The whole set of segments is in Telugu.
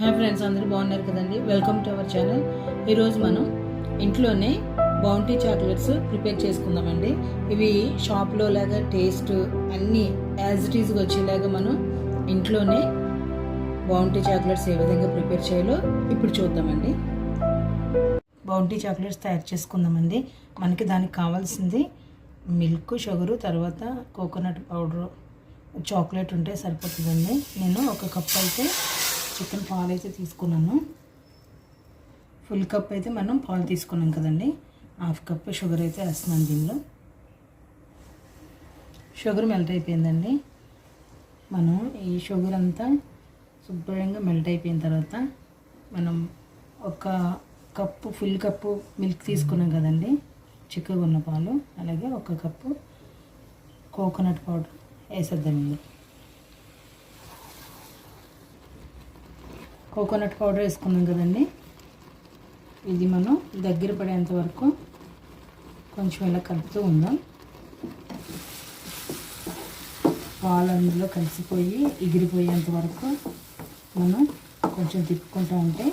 హాయ్ ఫ్రెండ్స్ అందరూ బాగున్నారు కదండి? వెల్కమ్ టు అవర్ ఛానల్ ఈరోజు మనం ఇంట్లోనే బౌంటీ చాక్లెట్స్ ప్రిపేర్ చేసుకుందామండి. ఇవి షాప్లో లాగా టేస్ట్ అన్నీ యాజ్ ఇట్ ఈజ్గా వచ్చేలాగా మనం ఇంట్లోనే బౌంటీ చాక్లెట్స్ ఏ విధంగా ప్రిపేర్ చేయాలో ఇప్పుడు చూద్దామండి. బౌంటీ చాక్లెట్స్ తయారు చేసుకుందామండి. మనకి దానికి కావాల్సింది మిల్క్ షుగరు తర్వాత కోకోనట్ పౌడరు చాక్లెట్ ఉంటే సరిపోతుందండి. నేను ఒక కప్ అయితే చికెన్ పాలు అయితే తీసుకున్నాను. ఫుల్ కప్ అయితే మనం పాలు తీసుకున్నాం కదండి. హాఫ్ కప్ షుగర్ అయితే వేస్తున్నాను దీనిలో. షుగర్ మెల్ట్ అయిపోయిందండి. మనం ఈ షుగర్ అంతా శుభ్రంగా మెల్ట్ అయిపోయిన తర్వాత మనం ఒక కప్పు ఫుల్ కప్పు మిల్క్ తీసుకున్నాం కదండి. చిక్కగా ఉన్న పాలు అలాగే ఒక కప్పు కోకోనట్ పౌడర్ వేసేద్దామండి. కోకోనట్ పౌడర్ వేసుకున్నాం కదండి. ఇది మనం దగ్గర పడేంత వరకు కొంచెం ఇలా కలుపుతూ ఉందాం. పాలు అందులో కలిసిపోయి ఎగిరిపోయేంత వరకు మనం కొంచెం తిప్పుకుంటూ ఉంటే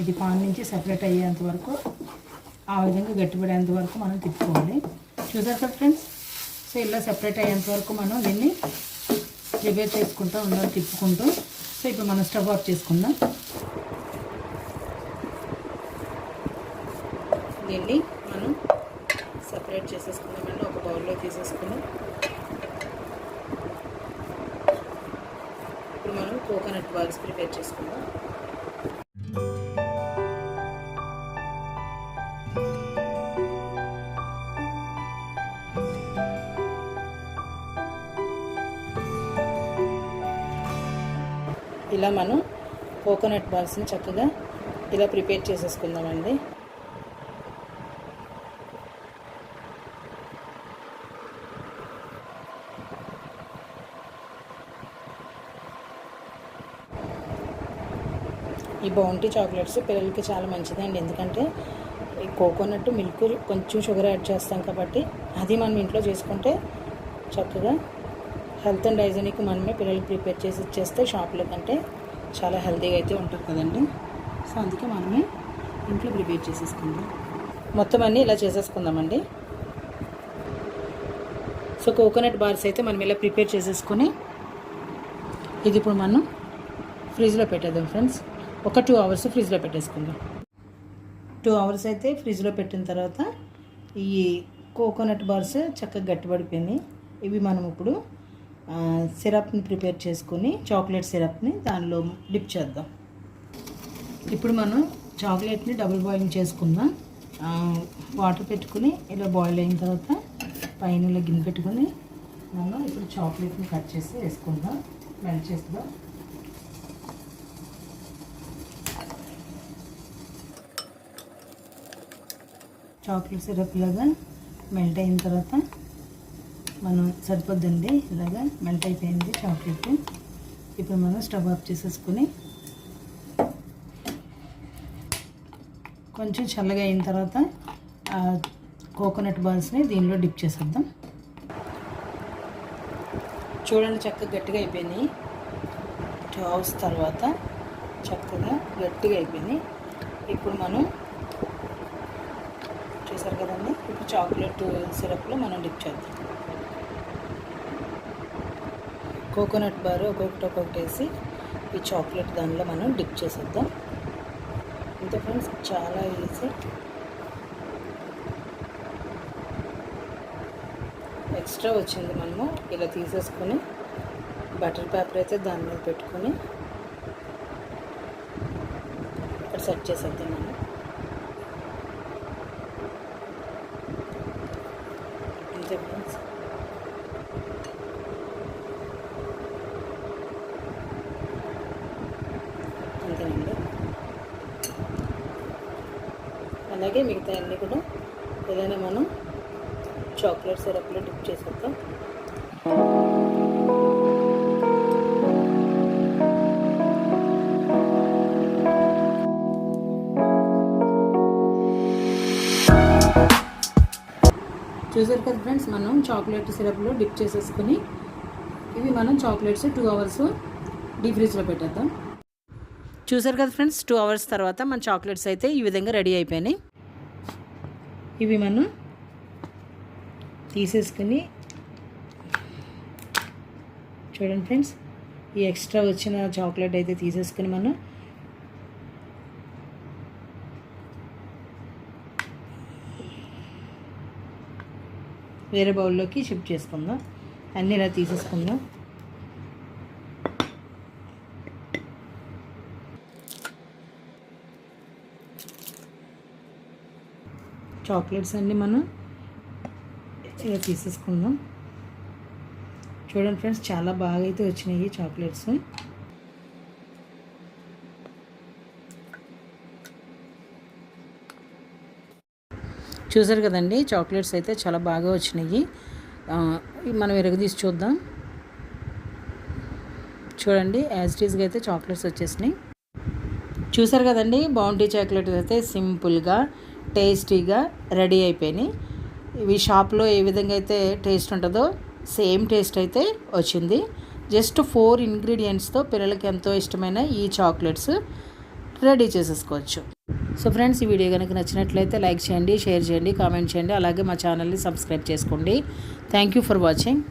ఇది పాన్ నుంచి సపరేట్ అయ్యేంత వరకు ఆ విధంగా గట్టిపడేంత వరకు మనం తిప్పుకోవాలి. చూసారు కదా ఫ్రెండ్స్? సో ఇలా సెపరేట్ అయ్యేంత వరకు మనం దీన్ని ప్రిపేర్ చేసుకుంటూ ఉండాలి తిప్పుకుంటూ. సో ఇప్పుడు మనం స్టవ్ ఆఫ్ చేసుకుందాం. దీన్ని మనం సపరేట్ చేసేసుకుందామండి ఒక బౌల్లో తీసేసుకుందాం. ఇప్పుడు మనం కోకోనట్ బాల్స్ ప్రిపేర్ చేసుకుందాం. ఇలా మనం కోకోనట్ బాల్స్ని చక్కగా ఇలా ప్రిపేర్ చేసేసుకుందామండి. ఈ బౌంటీ చాక్లెట్స్ పిల్లలకి చాలా మంచిదండి. ఎందుకంటే ఈ కోకోనట్ మిల్క్ కొంచెం షుగర్ యాడ్ చేస్తాం కాబట్టి అది మనం ఇంట్లో చేసుకుంటే చక్కగా హెల్త్ అండ్ హైజీనిక్ మనమే పిల్లలకి ప్రిపేర్ చేసి ఇచ్చేస్తే షాప్లో కంటే చాలా హెల్తీగా అయితే ఉంటారు కదండి. సో అందుకే మనమే ఇంట్లో ప్రిపేర్ చేసేసుకుందాం. మొత్తం అన్నీ ఇలా చేసేసుకుందామండి. సో కోకోనట్ బార్స్ అయితే మనం ఇలా ప్రిపేర్ చేసేసుకొని ఇది ఇప్పుడు మనం ఫ్రిడ్జ్లో పెట్టేద్దాం ఫ్రెండ్స్. ఒక టూ అవర్స్ ఫ్రిడ్జ్లో పెట్టేసుకుందాం. టూ అవర్స్ అయితే ఫ్రిడ్జ్లో పెట్టిన తర్వాత ఈ కోకోనట్ బార్స్ చక్కగా గట్టిపడిపోయింది ఇవి మనం ఇప్పుడు సిరప్ని ప్రిపేర్ చేసుకొని చాక్లెట్ సిరప్ని దానిలో డిప్ చేద్దాం. ఇప్పుడు మనం చాక్లెట్ని డబుల్ బాయిలింగ్ చేసుకుందాం. వాటర్ పెట్టుకుని ఇలా బాయిల్ అయిన తర్వాత పైన ఇలా గిన్నె పెట్టుకుని మనం ఇప్పుడు చాక్లెట్ని కట్ చేసి వేసుకుందాం. మెల్ట్ చేద్దాం. చాక్లెట్ సిరప్ లాగా మెల్ట్ అయిన తర్వాత మనం సరిపోద్దండి. ఇలాగా మెల్ట్ అయిపోయింది చాక్లెట్ ఇప్పుడు మనం స్టవ్ ఆఫ్ చేసేసుకొని కొంచెం చల్లగా అయిన తర్వాత కోకోనట్ బాల్స్ని దీనిలో డిప్ చేసేద్దాం. చూడండి చక్కగా గట్టిగా అయిపోయినాయి. టూ అవర్స్ తర్వాత చక్కగా గట్టిగా అయిపోయినాయి. ఇప్పుడు మనం చూసారు కదండి? ఇప్పుడు చాక్లెట్ సిరప్లో మనం డిప్ చేద్దాం. కోకోనట్ బార్ ఒక్కొక్కటి ఒక్కొక్కటి వేసి ఈ చాక్లెట్ దానిలో మనం డిప్ చేసేద్దాం. అంతే ఫ్రెండ్స్ చాలా ఈజీ. ఎక్స్ట్రా వచ్చింది మనము. ఇలా తీసేసుకొని బటర్ పేపర్ అయితే దాని మీద పెట్టుకొని ఇక్కడ సెట్ చేసేద్దాం మనం అంతే ఫ్రెండ్స్ అంతేనండి అలాగే మిగతా అన్నీ కూడా ఏదైనా మనం చాక్లెట్ సిరప్లో డిప్ చేసేద్దాం. చూసారు కదా ఫ్రెండ్స్ మనం చాక్లెట్ సిరప్లో డిప్ చేసేసుకుని ఇవి మనం చాక్లెట్స్ టూ అవర్స్ డీప్ ఫ్రిడ్జ్లో పెట్టేద్దాం. చూసారు కదా ఫ్రెండ్స్? టూ అవర్స్ తర్వాత మన చాక్లెట్స్ అయితే ఈ విధంగా రెడీ అయిపోయినాయి. ఇవి మనం తీసేసుకుని చూడండి ఫ్రెండ్స్ ఈ ఎక్స్ట్రా వచ్చిన చాక్లెట్ అయితే తీసేసుకుని మనం వేరే బౌల్లోకి షిఫ్ట్ చేసుకుందాం. అన్నీ ఇలా తీసేసుకుందాం. చాక్లెట్స్ అన్నీ మనం ఇలా తీసేసుకుందాం. చూడండి ఫ్రెండ్స్ చాలా బాగా అయితే వచ్చినాయి చాక్లెట్స్. చూసారు కదండి చాక్లెట్స్ అయితే చాలా బాగా వచ్చినాయి. మనం ఎరగదీసి చూద్దాం. చూడండి యాజ్ టీజ్గా అయితే చాక్లెట్స్ వచ్చేసినాయి. చూసారు కదండి బౌంటీ చాక్లెట్స్ అయితే సింపుల్గా టేస్టీగా రెడీ అయిపోయినాయి. ఇవి షాప్లో ఏ విధంగా అయితే టేస్ట్ ఉంటుందో సేమ్ టేస్ట్ అయితే వచ్చింది. జస్ట్ ఫోర్ ఇంగ్రీడియంట్స్తో పిల్లలకి ఎంతో ఇష్టమైన ఈ చాక్లెట్స్ రెడీ చేసేసుకోవచ్చు. సో ఫ్రెండ్స్ ఈ వీడియో కనుక నచ్చినట్లయితే లైక్ చేయండి షేర్ చేయండి కామెంట్ చేయండి అలాగే మా ఛానల్ని సబ్స్క్రైబ్ చేసుకోండి. Thank you for watching.